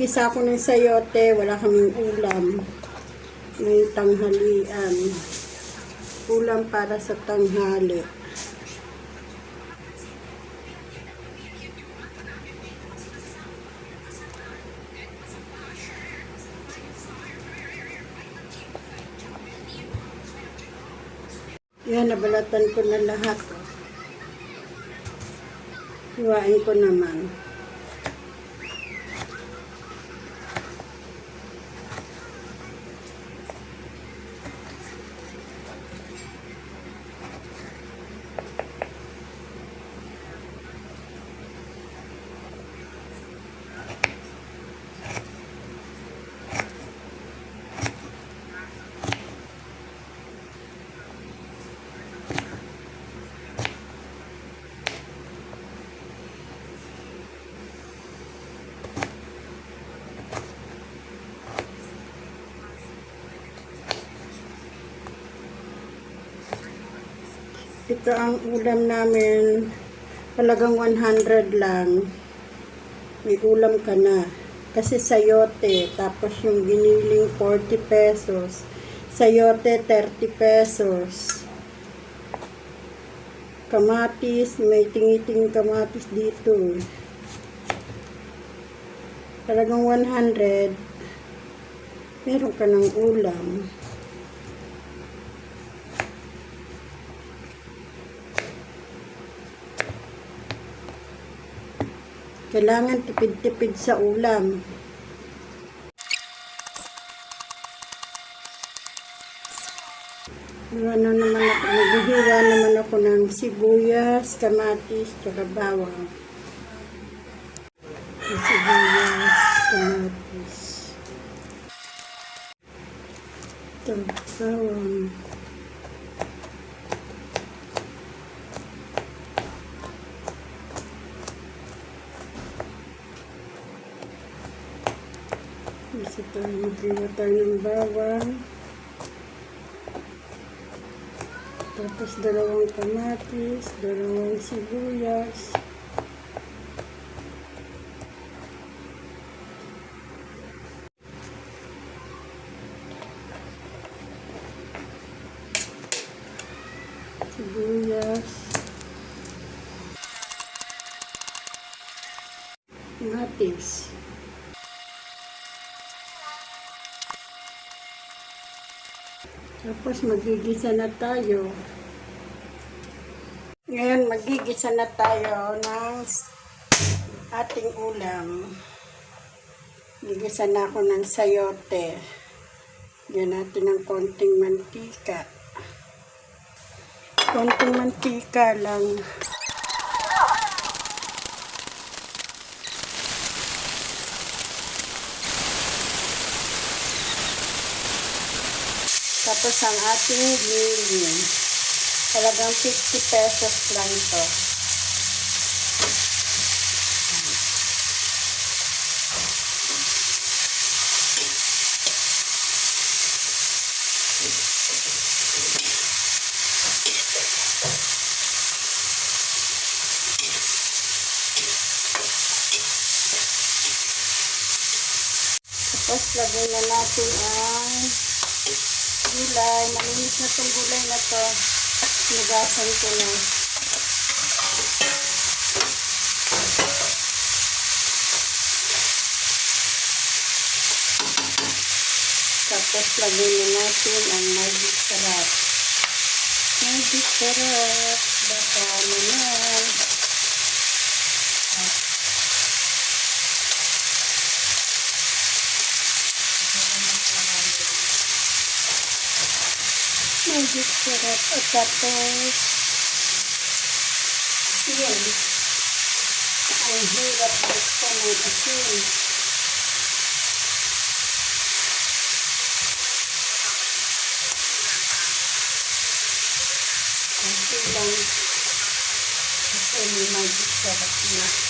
Gisa ko ng sayote, wala kaming ulam. May tanghalian. Ulam para sa tanghali. Yan, nabalatan ko na lahat. Iwain ko naman. Ito ang ulam namin. Talagang 100 lang. May ulam ka na. Kasi sayote. Tapos yung giniling 40 pesos. Sayote 30 pesos. Kamatis. May tingiting kamatis dito. Talagang 100. Meron ka ng ulam. Kailangan tipid-tipid sa ulam. Ano naman ako, naghihiwa naman ako ng sibuyas, kamatis, tsaka bawang. Sibuyas, kamatis. Ito, bawang. Kasi tayo maghiwa tayo ng bawang. Tapos dalawang kamatis, dalawang sibuyas. Sibuyas. Kamatis. Tapos magigisa na tayo. Ngayon magigisa na tayo ng ating ulam. Gigisa na ako ng sayote. Diyan natin ng konting mantika. Konting mantika lang. Tapos ang ating gilin. Talagang 50 pesos lang ito. Tapos lagay na natin ang gulay. Malinis na itong gulay na to. Nugasan ko na. Tapos lagay na natin ang magic sarap. Magic sarap. Baka naman. Magic sarap. At tapos, yun. Ang hirap gusto ng asin. Kasi lang, kasi may magic sarap na.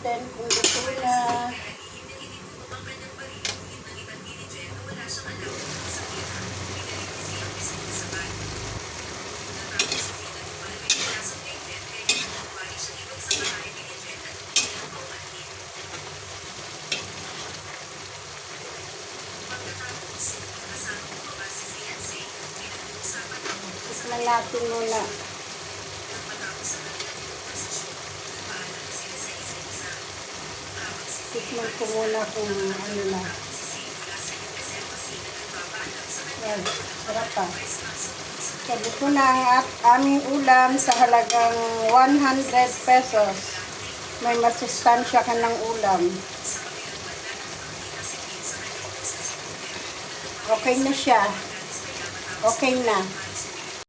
natin kung luto na. Tignan natin muna. Tikman ko muna kung ano na. Yan, sarap pa. Sabi ko na ang aming ulam sa halagang 100 pesos. May masustansya ka ng ulam. Okay na siya. Okay na.